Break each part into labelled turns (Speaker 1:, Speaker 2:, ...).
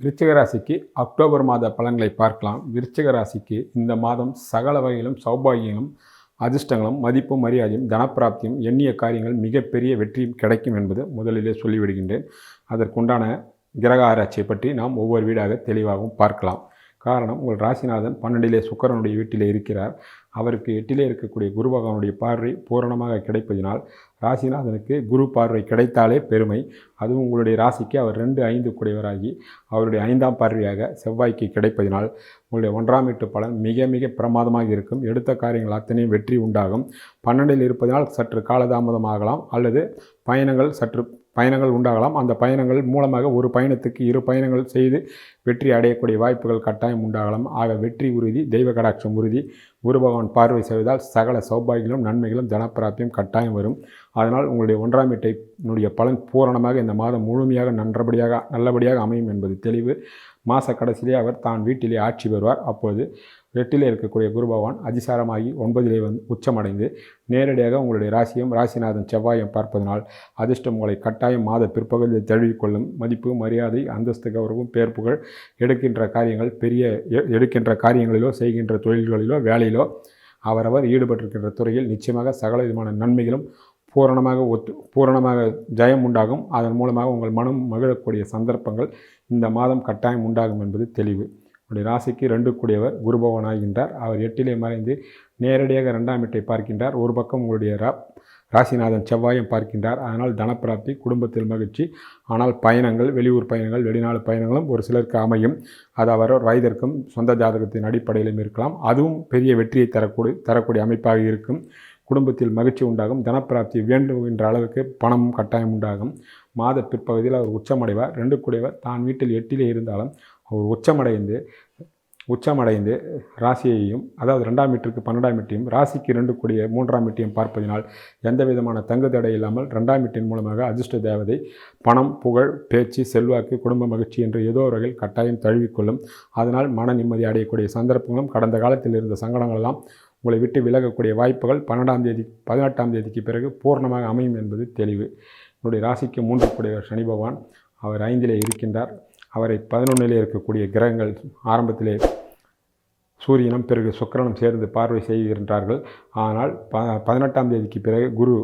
Speaker 1: விருச்சிக ராசிக்கு அக்டோபர் மாத பலன்களை பார்க்கலாம். விருச்சிக ராசிக்கு இந்த மாதம் சகல வகையிலும் சௌபாகியங்களும் அதிர்ஷ்டங்களும் மதிப்பும் மரியாதையும் தனப்பிராப்தியும் எண்ணிய காரியங்கள் மிகப்பெரிய வெற்றியும் கிடைக்கும் என்பது முதலிலே சொல்லிவிடுகின்றேன். அதற்குண்டான கிரக ஆராய்ச்சியை பற்றி நாம் ஒவ்வொரு வீடாக தெளிவாகவும் பார்க்கலாம். காரணம் உங்கள் ராசிநாதன் பன்னெண்டிலே சுக்கரனுடைய வீட்டிலே இருக்கிறார். அவருக்கு எட்டிலே இருக்கக்கூடிய குரு பகவானுடைய பார்வை பூரணமாக கிடைப்பதினால் ராசிநாதனுக்கு குரு பார்வை கிடைத்தாலே பெருமை. அதுவும் உங்களுடைய ராசிக்கு அவர் ரெண்டு ஐந்து குடையவராகி அவருடைய ஐந்தாம் பார்வையாக செவ்வாய்க்கு கிடைப்பதினால் உங்களுடைய ஒன்றாம் வீட்டு பலன் மிக மிக பிரமாதமாக இருக்கும். எடுத்த காரியங்கள் அத்தனையும் வெற்றி உண்டாகும். பன்னெண்டில் இருப்பதனால் சற்று காலதாமதமாகலாம் அல்லது பயணங்கள் சற்று பயணங்கள் உண்டாகலாம். அந்த பயணங்கள் மூலமாக ஒரு பயணத்துக்கு இரு பயணங்கள் செய்து வெற்றி அடையக்கூடிய வாய்ப்புகள் கட்டாயம் உண்டாகலாம். ஆக வெற்றி உறுதி தெய்வ கடாட்சம் உறுதி. குரு பகவான் பார்வை செய்வதால் சகல சௌபாகியங்களும் நன்மைகளும் தனப்பிராப்தியும் கட்டாயம் வரும். அதனால் உங்களுடைய ஒன்றாம் வீட்டைனுடைய பலன் பூரணமாக இந்த மாதம் முழுமையாக நன்றபடியாக நல்லபடியாக அமையும் என்பது தெளிவு. மாத கடைசியிலே அவர் தான் வீட்டிலே ஆட்சி பெறுவார். அப்போது எட்டிலே இருக்கக்கூடிய குரு பகவான் அதிசாரமாகி ஒன்பதிலே வந்து உச்சமடைந்து நேரடியாக உங்களுடைய ராசியும் ராசிநாதன் செவ்வாயும் பார்ப்பதனால் அதிர்ஷ்டம் உங்களை கட்டாயம் மாத பிற்பகுதியில் தழுவிக்கொள்ளும் மதிப்பு மரியாதை அந்தஸ்து கௌரவம் பேர்ப்புகள் புகழ் எடுக்கின்ற காரியங்கள் பெரிய எடுக்கின்ற காரியங்களிலோ செய்கின்ற தொழில்களிலோ வேலையிலோ அவரவர் ஈடுபட்டிருக்கின்ற துறையில் நிச்சயமாக சகல விதமான நன்மைகளும் பூரணமாக ஒத்து பூரணமாக ஜெயம் உண்டாகும். அதன் மூலமாக உங்கள் மனம் மகிழக்கூடிய சந்தர்ப்பங்கள் இந்த மாதம் கட்டாயம் உண்டாகும் என்பது தெளிவு. உடைய ராசிக்கு ரெண்டு கூடியவர் குருபவனாகின்றார் ஆகின்றார். அவர் எட்டிலே மறைந்து நேரடியாக ரெண்டாம் எட்டை பார்க்கின்றார். ஒரு பக்கம் உங்களுடைய ரா ராசிநாதன் செவ்வாயம் பார்க்கின்றார். அதனால் தனப்பிராப்தி குடும்பத்தில் மகிழ்ச்சி ஆனால் பயணங்கள் வெளியூர் பயணங்கள் வெளிநாடு பயணங்களும் ஒரு சிலருக்கு அமையும். அது அவர் வயதிற்கும் சொந்த ஜாதகத்தின் அடிப்படையிலும் இருக்கலாம். அதுவும் பெரிய வெற்றியை தரக்கூடிய தரக்கூடிய அமைப்பாக இருக்கும். குடும்பத்தில் மகிழ்ச்சி உண்டாகும். தனப்பிராப்தி வேண்டுகின்ற அளவுக்கு பணமும் கட்டாயம் உண்டாகும். மாத பிற்பகுதியில் அவர் உச்சமடைவார். ரெண்டு கூடியவர் தான் வீட்டில் எட்டிலே இருந்தாலும் அவர் உச்சமடைந்து உச்சமடைந்து ராசியையும் அதாவது ரெண்டாம் வீட்டிற்கு பன்னெண்டாம் வீட்டையும் ராசிக்கு ரெண்டு கூடிய மூன்றாம் வீட்டையும் பார்ப்பதினால் எந்த விதமான தங்கு தடை இல்லாமல் ரெண்டாம் வீட்டின் மூலமாக அதிர்ஷ்ட தேவதை பணம் புகழ் பேச்சு செல்வாக்கு குடும்ப மகிழ்ச்சி என்று ஏதோ வகையில் கட்டாயம் தழுவிக்கொள்ளும். அதனால் மன நிம்மதி அடையக்கூடிய சந்தர்ப்பங்களும் கடந்த காலத்தில் இருந்த சங்கடங்கள் எல்லாம் உங்களை விட்டு விலகக்கூடிய வாய்ப்புகள் பன்னெண்டாம் தேதி பதினெட்டாம் தேதிக்கு பிறகு பூர்ணமாக அமையும் என்பது தெளிவு. என்னுடைய ராசிக்கு மூன்று கூடியவர் சனி பகவான் அவர் ஐந்திலே இருக்கின்றார். அவரை பதினொன்றிலே இருக்கக்கூடிய கிரகங்கள் ஆரம்பத்திலே சூரியனும் பிறகு சுக்கரனும் சேர்ந்து பார்வை செய்கின்றார்கள். ஆனால் ப பதினெட்டாம் தேதிக்கு பிறகு குரு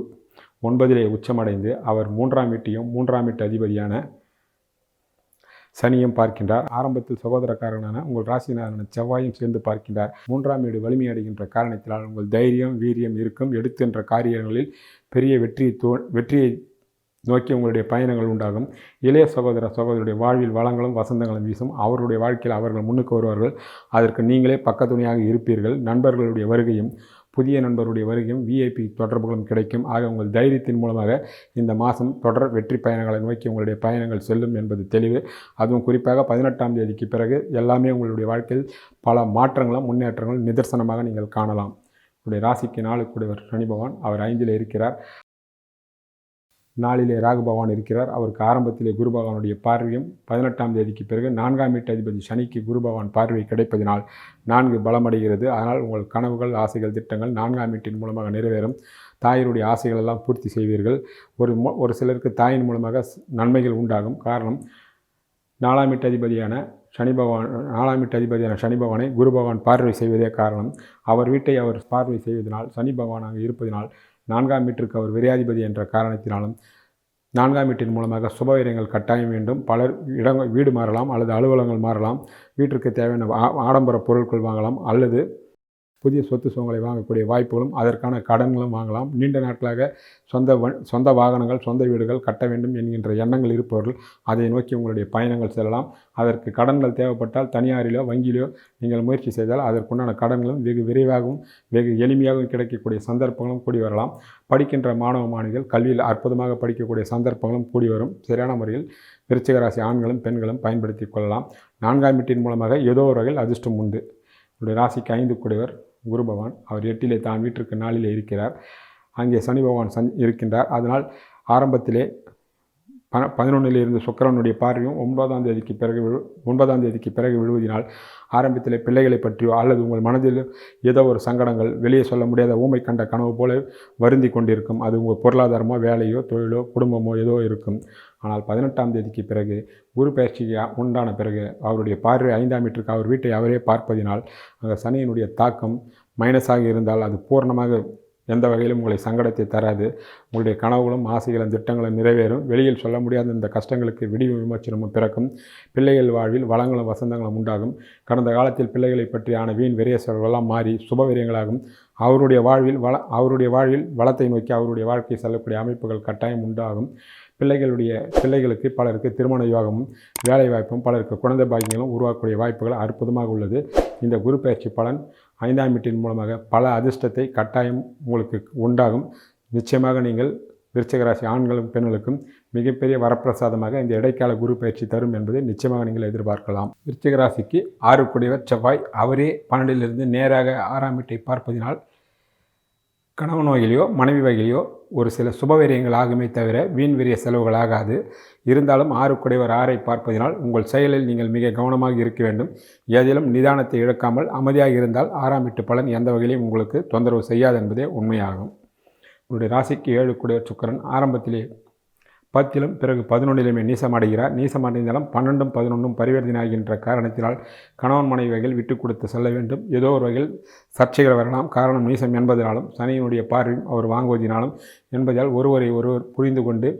Speaker 1: ஒன்பதிலே உச்சமடைந்து அவர் மூன்றாம் வீட்டையும் மூன்றாம் வீட்டு அதிபதியான சனியும் பார்க்கின்றார். ஆரம்பத்தில் சகோதரக்காரனான உங்கள் ராசினாரான செவ்வாயும் சேர்ந்து பார்க்கின்றார். மூன்றாம் வீடு வலிமையடைகின்ற காரணத்தினால் உங்கள் தைரியம் வீரியம் இருக்கும். எடுக்கின்ற காரியங்களில் பெரிய வெற்றியை தோ வெற்றியை நோக்கி உங்களுடைய பயணங்கள் உண்டாகும். இளைய சகோதர சகோதரருடைய வாழ்வில் வளங்களும் வசந்தங்களும் வீசும். அவருடைய வாழ்க்கையில் அவர்கள் முன்னுக்கு வருவார்கள். அதற்கு நீங்களே பக்கத்துணையாக இருப்பீர்கள். நண்பர்களுடைய வருகையும் புதிய நண்பருடைய வருகையும் விஐபி தொடர்புகளும் கிடைக்கும். ஆக உங்கள் தைரியத்தின் மூலமாக இந்த மாதம் தொடர் வெற்றி பயணங்களை நோக்கி உங்களுடைய பயணங்கள் செல்லும் என்பது தெளிவு. அதுவும் குறிப்பாக பதினெட்டாம் தேதிக்கு பிறகு எல்லாமே உங்களுடைய வாழ்க்கையில் பல மாற்றங்களும் முன்னேற்றங்களும் நிதர்சனமாக நீங்கள் காணலாம். உங்களுடைய ராசிக்கு நாளுக்குடையவர் சனி பகவான் அவர் ஐந்தில் இருக்கிறார். நாளிலே ராகு பகவான் இருக்கிறார். அவருக்கு ஆரம்பத்திலே குரு பகவானுடைய பார்வையும் பதினெட்டாம் தேதிக்கு பிறகு நான்காம் வீட்டு அதிபதி சனிக்கு குரு பகவான் பார்வை கிடைப்பதினால் நான்கு பலமடைகிறது. அதனால் உங்கள் கனவுகள் ஆசைகள் திட்டங்கள் நான்காம் வீட்டின் மூலமாக நிறைவேறும். தாயருடைய ஆசைகள் எல்லாம் பூர்த்தி செய்வீர்கள். ஒரு மு- ஒரு சிலருக்கு தாயின் மூலமாக நன்மைகள் உண்டாகும். காரணம் நாலாம் வீட்டு அதிபதியான சனி பகவான் நாலாம் வீட்டு அதிபதியான சனி பகவானை குரு பகவான் பார்வை செய்வதே காரணம். அவர் வீட்டை அவர் பார்வை செய்வதனால் சனி பகவானாக இருப்பதினால் நான்காம் வீட்டிற்கு அவர் விரையாதிபதி என்ற காரணத்தினாலும் நான்காம் வீட்டின் மூலமாக சுபவீரங்கள் கட்டாயம் வேண்டும். பலர் இடங்கள் வீடு மாறலாம் அல்லது அலுவலகங்கள் மாறலாம். வீட்டிற்கு தேவையான ஆ- ஆடம்பர பொருட்கள் வாங்கலாம் அல்லது புதிய சொத்து சுகங்களை வாங்கக்கூடிய வாய்ப்புகளும் அதற்கான கடன்களும் வாங்கலாம். நீண்ட நாட்களாக சொந்த சொந்த வாகனங்கள் சொந்த வீடுகள் கட்ட வேண்டும் என்கின்ற எண்ணங்கள் இருப்பவர்கள் அதை நோக்கி உங்களுடைய பயணங்கள் செல்லலாம். அதற்கு கடன்கள் தேவைப்பட்டால் தனியாரிலோ வங்கியிலோ நீங்கள் முயற்சி செய்தால் அதற்குண்டான கடன்களும் வெகு விரைவாகவும் வெகு எளிமையாகவும் கிடைக்கக்கூடிய சந்தர்ப்பங்களும் கூடி வரலாம். படிக்கின்ற மாணவ மாணவிகள் கல்வியில் அற்புதமாக படிக்கக்கூடிய சந்தர்ப்பங்களும் கூடி வரும். சரியான முறையில் விருச்சிகராசி ஆண்களும் பெண்களும் பயன்படுத்தி கொள்ளலாம். நான்காம் வீட்டின் மூலமாக ஏதோ ஒரு வகையில் அதிர்ஷ்டம் உண்டு. உங்களுடைய ராசிக்கு ஐந்து கூடியவர். குரு பகவான் அவர் எட்டிலே தான் வீட்டிற்கு நாளிலே இருக்கிறார். அங்கே சனி பகவான் சன் இருக்கின்றார். அதனால் ஆரம்பத்திலே ப பதினொன்றில் இருந்து சுக்கிரனுடைய பார்வையும் ஒன்பதாம் தேதிக்கு பிறகு விழு ஒன்பதாம் தேதிக்கு பிறகு விழுவதினால் ஆரம்பத்தில் பிள்ளைகளை பற்றியோ அல்லது உங்கள் மனதில் ஏதோ ஒரு சங்கடங்கள் வெளியே சொல்ல முடியாத ஊமை கண்ட கனவு போல வருந்தி கொண்டிருக்கும். அது உங்கள் பொருளாதாரமோ வேலையோ தொழிலோ குடும்பமோ ஏதோ இருக்கும். ஆனால் பதினெட்டாம் தேதிக்கு பிறகு குரு பயிற்சிக்கு உண்டான பிறகு அவருடைய பார்வை ஐந்தாம் மீட்டருக்கு அவர் வீட்டை அவரே பார்ப்பதினால் அந்த சனியினுடைய தாக்கம் மைனஸாக இருந்தால் அது பூர்ணமாக எந்த வகையிலும் உங்களை சங்கடத்தை தராது. உங்களுடைய கனவுகளும் ஆசைகளும் திட்டங்களும் நிறைவேறும். வெளியில் சொல்ல முடியாத இந்த கஷ்டங்களுக்கு விடிவு விமர்சனமும் பிறக்கும். பிள்ளைகள் வாழ்வில் வளங்களும் வசந்தங்களும் உண்டாகும். கடந்த காலத்தில் பிள்ளைகளை பற்றியான வீண் விரைய செலவெல்லாம் மாறி சுபவிரியங்களாகும். அவருடைய வாழ்வில் வள அவருடைய வாழ்வில் வளத்தை நோக்கி அவருடைய வாழ்க்கை செல்லக்கூடிய அமைப்புகள் கட்டாயம் உண்டாகும். பிள்ளைகளுடைய பிள்ளைகளுக்கு பலருக்கு திருமண யோகமும் வேலைவாய்ப்பும் பலருக்கு குழந்தை பாக்கியங்களும் உருவாக்கக்கூடிய வாய்ப்புகள் அற்புதமாக உள்ளது. இந்த குரு பயிற்சி பலன் ஐந்தாம் வீட்டின் மூலமாக பல அதிர்ஷ்டத்தை கட்டாயம் உங்களுக்கு உண்டாகும். நிச்சயமாக நீங்கள் விருச்சிக ராசி ஆண்களும் பெண்களுக்கும் மிகப்பெரிய வரப்பிரசாதமாக இந்த இடைக்கால குரு பயிற்சி தரும் என்பதை நிச்சயமாக நீங்கள் எதிர்பார்க்கலாம். விருச்சிக ராசிக்கு ஆறு செவ்வாய். அவரே பன்னெண்டிலிருந்து நேராக ஆறாம் வீட்டை பார்ப்பதினால் கணவன் வகையிலையோ மனைவி வகையிலையோ ஒரு சில சுபவீரியங்கள் ஆகுமே தவிர வீண் விரிய செலவுகள் ஆகாது. இருந்தாலும் ஆறு குடைவர் ஆறை பார்ப்பதினால் உங்கள் செயலில் நீங்கள் மிக கவனமாக இருக்க வேண்டும். ஏதிலும் நிதானத்தை இழக்காமல் அமைதியாக இருந்தால் ஆறாம் எட்டு பலன் எந்த வகையிலும் உங்களுக்கு தொந்தரவு செய்யாது என்பதே உண்மையாகும். உங்களுடைய ராசிக்கு ஏழு குடையர் சுக்கரன் ஆரம்பத்திலே பத்திலும் பிறகு பதினொன்றிலுமே நீசமடைகிறார் நீசமடைந்தாலும் பன்னெண்டும் பதினொன்றும் பரிவர்த்தனையாகின்ற காரணத்தினால் கணவன் மனைவி வகையில் விட்டு கொடுத்து செல்ல வேண்டும். ஏதோ ஒரு வகையில் சர்ச்சைகள் வரலாம். காரணம் நீசம் என்பதனாலும் சனியினுடைய பார்வையும் அவர் வாங்குவதினாலும் என்பதால் ஒருவரை ஒருவர் புரிந்து கொண்டு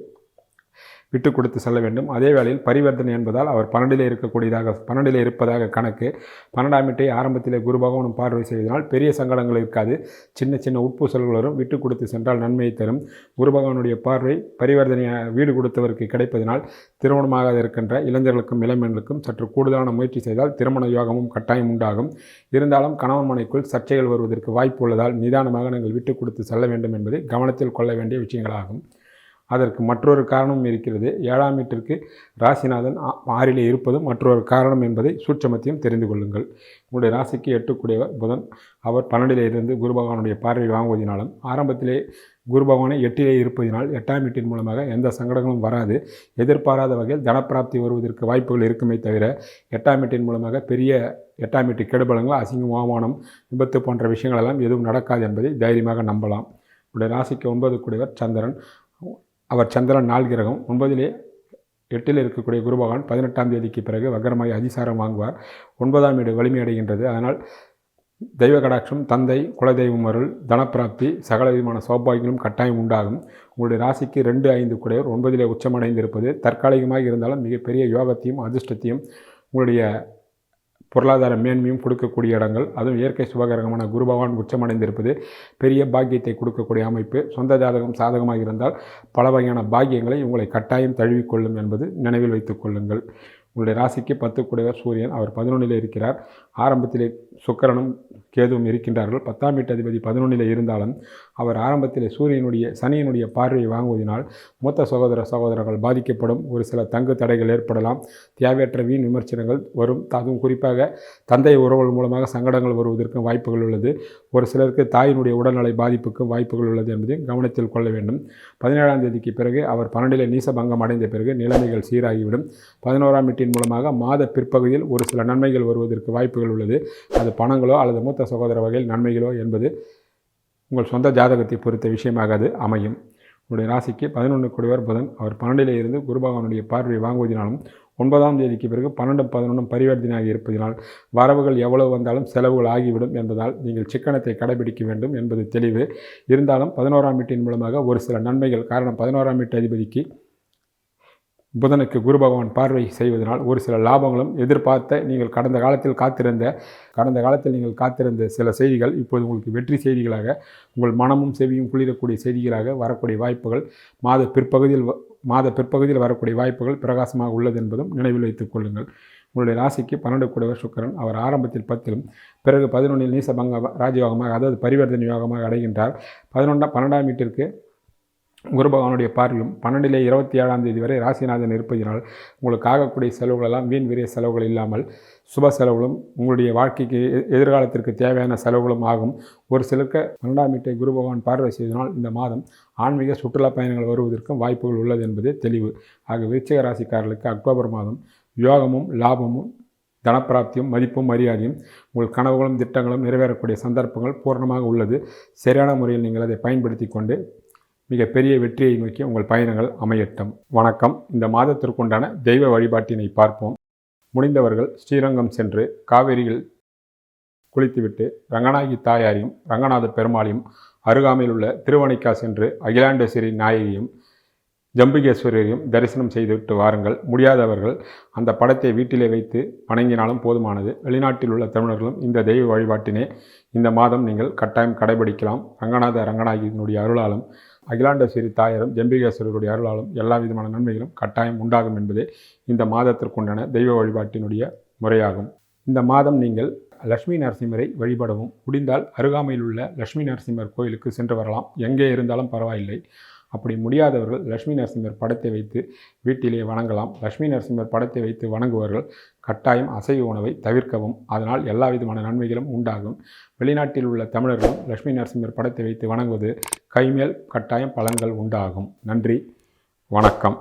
Speaker 1: விட்டு கொடுத்து செல்ல வேண்டும். அதே வேளையில் பரிவர்த்தனை என்பதால் அவர் பன்னெண்டிலே இருக்கக்கூடியதாக பன்னெண்டிலே இருப்பதாக கணக்கு. பன்னெண்டாம் வீட்டை ஆரம்பத்திலே குரு பகவானும் பார்வை செய்வதனால் பெரிய சங்கடங்கள் இருக்காது. சின்ன சின்ன உட்பூசல்கள் வரும். விட்டு கொடுத்து சென்றால் நன்மையை தரும். குரு பகவானுடைய பார்வை பரிவர்த்தனை வீடு கொடுத்தவருக்கு கிடைப்பதனால் திருமணமாக இருக்கின்ற இளைஞர்களுக்கும் இளம்பெண்களுக்கும் சற்று கூடுதலான முயற்சி செய்தால் திருமண யோகமும் கட்டாயம் உண்டாகும். இருந்தாலும் கணவன் மனைக்குள் சர்ச்சைகள் வருவதற்கு வாய்ப்பு உள்ளதால் நிதானமாக நீங்கள் விட்டு கொடுத்து செல்ல வேண்டும் என்பதை கவனத்தில் கொள்ள வேண்டிய விஷயங்களாகும். அதற்கு மற்றொரு காரணமும் இருக்கிறது. ஏழாம் வீட்டிற்கு ராசிநாதன் ஆறிலே இருப்பதும் மற்றொரு காரணம் என்பதை சூட்சமத்தையும் தெரிந்து கொள்ளுங்கள். உங்களுடைய ராசிக்கு எட்டுக்குடையவர் புதன். அவர் பன்னெண்டிலே இருந்து குரு பகவானுடைய பார்வை வாங்குவதினாலும் ஆரம்பத்திலே குரு பகவானை எட்டிலே இருப்பதினால் எட்டாம் வீட்டின் மூலமாக எந்த சங்கடங்களும் வராது. எதிர்பாராத வகையில் தனப்பிராப்தி வருவதற்கு வாய்ப்புகள் இருக்குமே தவிர எட்டாம் வீட்டின் மூலமாக பெரிய எட்டாம் வீட்டு கெடுபலங்கள் அசிங்கம் அவமானம் விபத்து போன்ற விஷயங்களெல்லாம் எதுவும் நடக்காது என்பதை தைரியமாக நம்பலாம். உங்களுடைய ராசிக்கு ஒன்பது கூடியவர் சந்திரன். அவர் சந்திரன் நாள் கிரகம் ஒன்பதிலே எட்டில் இருக்கக்கூடிய குரு பகவான் பதினெட்டாம் தேதிக்கு பிறகு வக்கரமாய் அதிசாரம் வாங்குவார். ஒன்பதாம் வீடு வலிமையடைகின்றது அதனால் தெய்வ கடாட்சம் தந்தை குலதெய்வம் அருள் தனப்பிராப்தி சகல விதமான சௌபாகியங்களும் கட்டாயம் உண்டாகும். உங்களுடைய ராசிக்கு ரெண்டு ஐந்து குடையோர் ஒன்பதிலே உச்சமடைந்திருப்பது தற்காலிகமாக இருந்தாலும் மிகப்பெரிய யோகத்தையும் அதிர்ஷ்டத்தையும் உங்களுடைய பொருளாதார மேன்மையும் கொடுக்கக்கூடிய இடங்கள் அதுவும் இயற்கை சுபகரகமான குரு பகவான் உச்சமடைந்திருப்பது பெரிய பாக்கியத்தை கொடுக்கக்கூடிய அமைப்பு. சொந்த ஜாதகம் சாதகமாக இருந்தால் பல வகையான பாக்கியங்களை உங்களை கட்டாயம் தழுவிக்கொள்ளும் என்பது நினைவில் வைத்துக் கொள்ளுங்கள். உங்களுடைய ராசிக்கு பத்து கூடியவர் சூரியன் அவர் பதினொன்றில் இருக்கிறார். ஆரம்பத்திலே சுக்கரனும் கேதுவும் இருக்கின்றார்கள். பத்தாம் வீட்டு அதிபதி பதினொன்றில் இருந்தாலும் அவர் ஆரம்பத்திலே சூரியனுடைய சனியினுடைய பார்வையை வாங்குவதனால் மூத்த சகோதர சகோதரர்கள் பாதிக்கப்படும். ஒரு சில தங்கு தடைகள் ஏற்படலாம். தேவையற்ற வீண் விமர்சனங்கள் வரும். அதுவும் குறிப்பாக தந்தை உறவுகள் மூலமாக சங்கடங்கள் வருவதற்கும் வாய்ப்புகள் உள்ளது. ஒரு சிலருக்கு தாயினுடைய உடல்நலை பாதிப்புக்கும் வாய்ப்புகள் உள்ளது என்பதையும் கவனத்தில் கொள்ள வேண்டும். பதினேழாம் தேதிக்கு பிறகு அவர் பன்னெண்டிலே நீசபங்கம் அடைந்த பிறகு நிலைமைகள் சீராகிவிடும். பதினோராம் வீட்டின் மூலமாக மாத பிற்பகுதியில் ஒரு சில நன்மைகள் வருவதற்கு வாய்ப்புகள் உள்ளது. அது பணங்களோ அல்லது மூத்த சகோதர வகையில் நன்மைகளோ என்பது உங்கள் சொந்த ஜாதகத்தை பொறுத்த விஷயமாக அது அமையும். உங்களுடைய ராசிக்கு பதினொன்று குடிவர் புதன். அவர் பன்னெண்டிலே இருந்து குருபகவானுடைய பார்வையை வாங்குவதினாலும் ஒன்பதாம் தேதிக்கு பிறகு பன்னெண்டும் பதினொன்றும் பரிவர்த்தனையாக இருப்பதினால் வரவுகள் எவ்வளவு வந்தாலும் செலவுகள் ஆகிவிடும் என்பதால் நீங்கள் சிக்கனத்தை கடைபிடிக்க வேண்டும் என்பது தெளிவு. இருந்தாலும் பதினோராம் வீட்டின் மூலமாக ஒரு சில நன்மைகள் காரணம் பதினோராம் வீட்டு அதிபதிக்கு புதனுக்கு குரு பகவான் பார்வை செய்வதனால் ஒரு சில லாபங்களும் எதிர்பார்த்த நீங்கள் கடந்த காலத்தில் காத்திருந்த கடந்த காலத்தில் நீங்கள் காத்திருந்த சில செய்திகள் இப்போது உங்களுக்கு வெற்றி செய்திகளாக உங்கள் மனமும் செவியும் குளிரக்கூடிய செய்திகளாக வரக்கூடிய வாய்ப்புகள் மாத பிற்பகுதியில் வ- மாத பிற்பகுதியில் வரக்கூடிய வாய்ப்புகள் பிரகாசமாக உள்ளது என்பதும் நினைவில் வைத்துக் கொள்ளுங்கள். உங்களுடைய ராசிக்கு பன்னெண்டு கூடவர் சுக்கரன் அவர் ஆரம்பத்தில் பத்திலும் பிறகு பதினொன்றில் நீசபங்க ராஜயோகமாக அதாவது பரிவர்த்தனை யோகமாக அடைகின்றார். பதினொன்றாம் பன்னெண்டாம் வீட்டிற்கு குரு பகவானுடைய பார்வையும் பன்னெண்டிலே இருபத்தி ஏழாம் தேதி வரை ராசிநாதன் இருப்பதினால் உங்களுக்கு ஆகக்கூடிய செலவுகளெல்லாம் வீண் விரிய செலவுகள் இல்லாமல் சுப செலவுகளும் உங்களுடைய வாழ்க்கைக்கு எதிர்காலத்திற்கு தேவையான செலவுகளும் ஆகும். ஒரு சிலருக்கு பன்னெண்டாம் வீட்டை குரு பகவான் பார்வை செய்தனால் இந்த மாதம் ஆன்மீக சுற்றுலா பயணங்கள் வருவதற்கும் வாய்ப்புகள் உள்ளது என்பதே தெளிவு. ஆக விருச்சிக ராசிக்காரர்களுக்கு அக்டோபர் மாதம் யோகமும் லாபமும் தனப்பிராப்தியும் மதிப்பும் மரியாதையும் உங்கள் கனவுகளும் திட்டங்களும் நிறைவேறக்கூடிய சந்தர்ப்பங்கள் பூரணமாக உள்ளது. சரியான முறையில் நீங்கள் அதை பயன்படுத்தி கொண்டு மிகப்பெரிய வெற்றியை நோக்கி உங்கள் பயணங்கள் அமையட்டும். வணக்கம். இந்த மாதத்திற்குண்டான தெய்வ வழிபாட்டினை பார்ப்போம். முடிந்தவர்கள் ஸ்ரீரங்கம் சென்று காவேரியில் குளித்துவிட்டு ரங்கநாயகி தாயாரையும் ரங்கநாத பெருமாளையும் அருகாமையில் உள்ள திருவணிக்கா சென்று அகிலாண்டேஸ்வரி நாயகியும் ஜம்புகேஸ்வரரையும் தரிசனம் செய்துவிட்டு வாருங்கள். முடியாதவர்கள் அந்த படத்தை வீட்டிலே வைத்து வணங்கினாலும் போதுமானது. வெளிநாட்டில் உள்ள தமிழர்களும் இந்த தெய்வ வழிபாட்டினை இந்த மாதம் நீங்கள் கட்டாயம் கடைபிடிக்கலாம். ரங்கநாத ரங்கநாயகியினுடைய அருளாலும் அகிலாண்டேஸ்வரி தாயரும் ஜம்பிகேஸ்வரருடைய அருளாலும் எல்லா விதமான நன்மைகளும் கட்டாயம் உண்டாகும் என்பதே இந்த மாதத்திற்குண்டான தெய்வ வழிபாட்டினுடைய முறையாகும். இந்த மாதம் நீங்கள் லட்சுமி நரசிம்மரை வழிபடவும் முடிந்தால் அருகாமையில் உள்ள லட்சுமி நரசிம்மர் கோயிலுக்கு சென்று வரலாம். எங்கே இருந்தாலும் பரவாயில்லை. அப்படி முடியாதவர்கள் லட்சுமி நரசிம்மர் படத்தை வைத்து வீட்டிலே வணங்கலாம். லக்ஷ்மி நரசிம்மர் படத்தை வைத்து வணங்குவவர்கள் கட்டாயம் அசைவ உணவை தவிர்க்கவும் அதனால் எல்லா விதமான நன்மைகளும் உண்டாகும். வெளிநாட்டில் உள்ள தமிழர்களும் லக்ஷ்மி நரசிம்மர் படத்தை வைத்து வணங்குவது கைமேல் கட்டாயம் பலன்கள் உண்டாகும். நன்றி. வணக்கம்.